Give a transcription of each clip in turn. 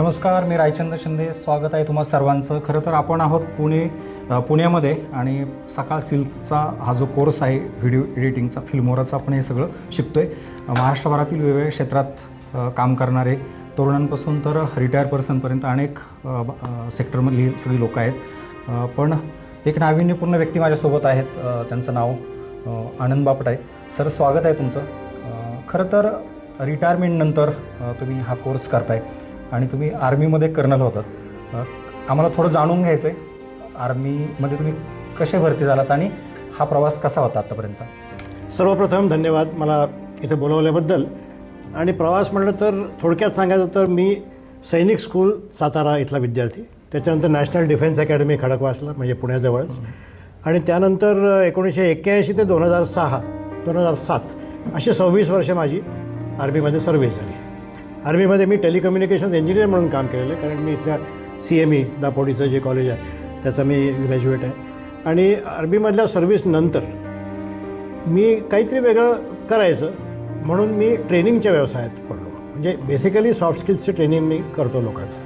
नमस्कार मी रायचंद्र शिंदे. स्वागत आहे तुम्हा सर्वांचं. खरं तर आपण आहोत पुणे पुण्यामध्ये आणि सकाळ सिल्कचा हा जो कोर्स आहे व्हिडिओ एडिटिंगचा फिल्मोराचा आपण हे सगळं शिकतोय. महाराष्ट्रभरातील वेगवेगळ्या क्षेत्रात काम करणारे तरुणांपासून तर रिटायर पर्सनपर्यंत अनेक अ, ब- सेक्टरमधली सगळी लोक आहेत. पण एक नाविन्यपूर्ण व्यक्ती माझ्यासोबत आहेत त्यांचं नाव आनंद बापट आहे सर स्वागत आहे तुमचं. खरं तर रिटायरमेंटनंतर तुम्ही हा कोर्स करताय. आणि तुम्ही आर्मीमध्ये कर्नल होतात. आम्हाला थोडं जाणून घ्यायचं आहे आर्मीमध्ये तुम्ही कसे भरती झालात आणि हा प्रवास कसा होता आत्तापर्यंतचा सर्वप्रथम धन्यवाद मला इथे बोलवल्याबद्दल. आणि प्रवास म्हटलं तर थोडक्यात सांगायचं तर मी सैनिक स्कूल सातारा इथला विद्यार्थी त्याच्यानंतर नॅशनल डिफेन्स अकॅडमी खडकवासला म्हणजे पुण्याजवळच. आणि त्यानंतर एकोणीसशे एक्क्याऐंशी ते दोन हजार सहा दोन हजार सात अशी सव्वीस वर्ष माझी आर्मीमध्ये सर्व्हिस झाली. आर्मीमध्ये मी टेलिकम्युनिकेशन इंजिनियर म्हणून काम केलेलं आहे कारण मी इथल्या सी एम ई दापोडीचं जे कॉलेज आहे त्याचं मी ग्रॅज्युएट आहे. आणि आर्मीमधल्या सर्व्हिसनंतर मी काहीतरी वेगळं करायचं म्हणून मी ट्रेनिंगच्या व्यवसायात पडलो. म्हणजे बेसिकली सॉफ्ट स्किल्सचे ट्रेनिंग मी करतो लोकांचं.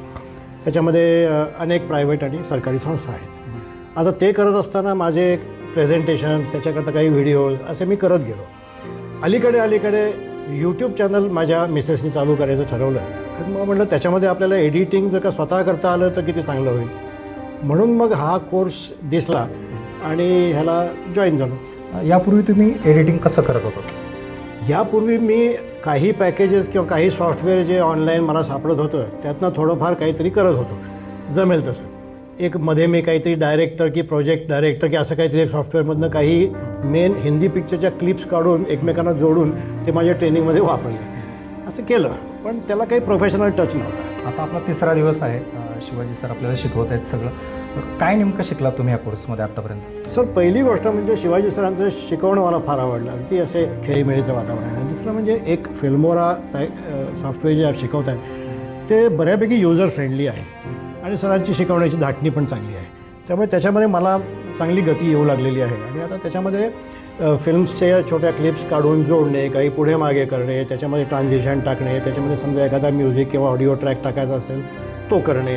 त्याच्यामध्ये अनेक प्रायव्हेट आणि सरकारी संस्था आहेत. आता ते करत असताना माझे प्रेझेंटेशन्स त्याच्याकरता काही व्हिडिओज असे मी करत गेलो. अलीकडे अलीकडे यूट्यूब चॅनल माझ्या मिसेसनी चालू करायचं ठरवलं. आणि मग म्हटलं त्याच्यामध्ये आपल्याला एडिटिंग जर का स्वतः करता आलं तर किती चांगलं होईल? म्हणून मग हा कोर्स दिसला आणि ह्याला जॉईन झालो. यापूर्वी तुम्ही एडिटिंग कसं करत होता? यापूर्वी मी काही पॅकेजेस किंवा काही सॉफ्टवेअर जे ऑनलाईन मला सापडत होतं त्यातनं थोडंफार काहीतरी करत होतो. जमेल तसं. एक मध्ये मी काहीतरी डायरेक्टर की प्रोजेक्ट डायरेक्टर की असं काहीतरी एक सॉफ्टवेअरमधनं काही मेन हिंदी पिक्चरच्या क्लिप्स काढून एकमेकांना जोडून ते माझ्या ट्रेनिंगमध्ये वापरले. असं केलं पण त्याला काही प्रोफेशनल टच नव्हता. आता आपला तिसरा दिवस आहे. शिवाजी सर आपल्याला शिकवत आहेत सगळं. काय नेमकं शिकलात तुम्ही या कोर्समध्ये आत्तापर्यंत सर पहिली गोष्ट म्हणजे शिवाजी सरांचं शिकवणं मला फार आवडलं. अगदी असे खेळीमेळीचं वातावरण आहे. आणि दुसरं म्हणजे एक फिल्मोरा सॉफ्टवेअर जे शिकवत आहेत ते बऱ्यापैकी युजर फ्रेंडली आहे. आणि सरांची शिकवण्याची धाटणी पण चांगली आहे. त्यामुळे त्याच्यामध्ये मला चांगली गती येऊ लागलेली आहे. आणि आता त्याच्यामध्ये फिल्म्सच्या छोट्या क्लिप्स काढून जोडणे काही पुढे मागे करणे त्याच्यामध्ये ट्रान्झिशन टाकणे त्याच्यामध्ये समजा एखादा म्युझिक किंवा ऑडिओ ट्रॅक टाकायचा असेल तो करणे.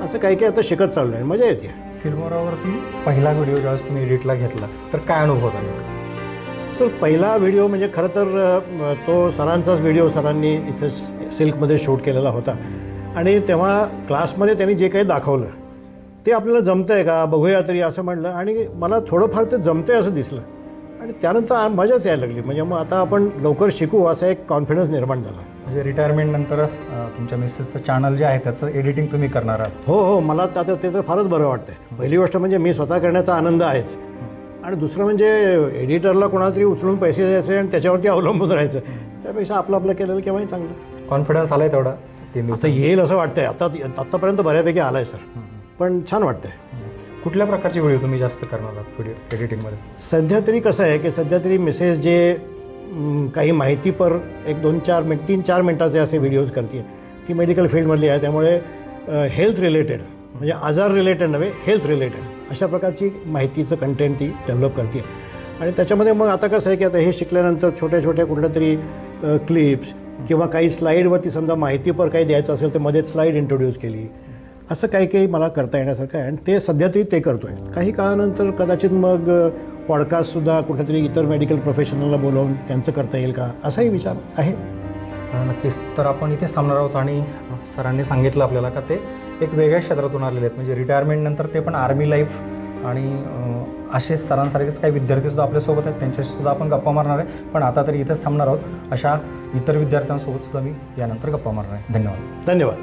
असं काही काही आता शिकत चाललं आहे मजा येते. फिल्मोरावरती पहिला व्हिडिओ ज्यावेळेस तुम्ही एडिटला घेतला तर काय अनुभव होता नेमका? सर पहिला व्हिडिओ म्हणजे खरं तर तो सरांचाच व्हिडिओ सरांनी इथे सिल्कमध्ये शूट केलेला होता. आणि तेव्हा क्लासमध्ये त्यांनी जे काही दाखवलं ते आपल्याला जमतं आहे का? बघूया तरी असं म्हणलं आणि मला थोडंफार ते जमतं आहे असं दिसलं. आणि त्यानंतर मजाच यायला लागली. म्हणजे मग आता आपण लवकर शिकू असा एक कॉन्फिडन्स निर्माण झाला. म्हणजे रिटायरमेंट नंतर तुमच्या मिसेसचं चॅनल जे आहे त्याचं एडिटिंग तुम्ही करणार आहात. हो हो. मला आता ते तर फारच बरं वाटतंय. पहिली गोष्ट म्हणजे मी स्वतः करण्याचा आनंद आहेच. आणि दुसरं म्हणजे एडिटरला कोणाला तरी उचलून पैसे द्यायचे आणि त्याच्यावरती अवलंबून राहायचं. त्यापेक्षा आपलं आपलं केलेलं केव्हाही चांगलं. कॉन्फिडन्स आलाय तेवढा. तीन दिवस येईल असं वाटतंय. आता आत्तापर्यंत बऱ्यापैकी आलाय सर पण छान वाटतंय. कुठल्या प्रकारचे व्हिडिओ तुम्ही जास्त करणार आहात व्हिडिओ एडिटिंगमध्ये सध्या तरी कसं आहे की सध्या तरी मिसेस जे म, काही माहितीपर एक दोन चार मिनिट तीन चार मिनटाचे असे व्हिडिओज करते ती मेडिकल फील्डमधली आहे. त्यामुळे हेल्थ रिलेटेड म्हणजे आजार रिलेटेड नव्हे हेल्थ रिलेटेड अशा प्रकारची माहितीचं कंटेंट ती डेव्हलप करते आणि त्याच्यामध्ये मग आता कसं आहे की आता हे शिकल्यानंतर छोट्या छोट्या कुठल्या तरी क्लिप्स किंवा काही स्लाईडवरती समजा माहितीपर काही द्यायचं असेल तर मध्ये स्लाईड इंट्रोड्यूस केली. असं काही काही मला करता येण्यासारखं आहे. आणि ते सध्या तरी ते करतोय. काही काळानंतर कदाचित मग पॉडकास्टसुद्धा कुठेतरी इतर मेडिकल प्रोफेशनलला बोलवून त्यांचं करता येईल का? असाही विचार आहे. नक्कीच. तर आपण इथेच थांबणार आहोत आणि सरांनी सांगितलं आपल्याला का ते एक वेगळ्या क्षेत्रातून आलेले आहेत. म्हणजे रिटायरमेंट नंतर ते पण आर्मी लाईफ आणि असे सरांसारखेच काही विद्यार्थीसुद्धा आपल्यासोबत आहेत. त्यांच्याशी सुद्धा आपण गप्पा मारणार आहे. पण आता तरी इथेच थांबणार आहोत. अशा इतर विद्यार्थ्यांसोबत सुद्धा मी यानंतर गप्पा मारणार आहे. धन्यवाद. धन्यवाद.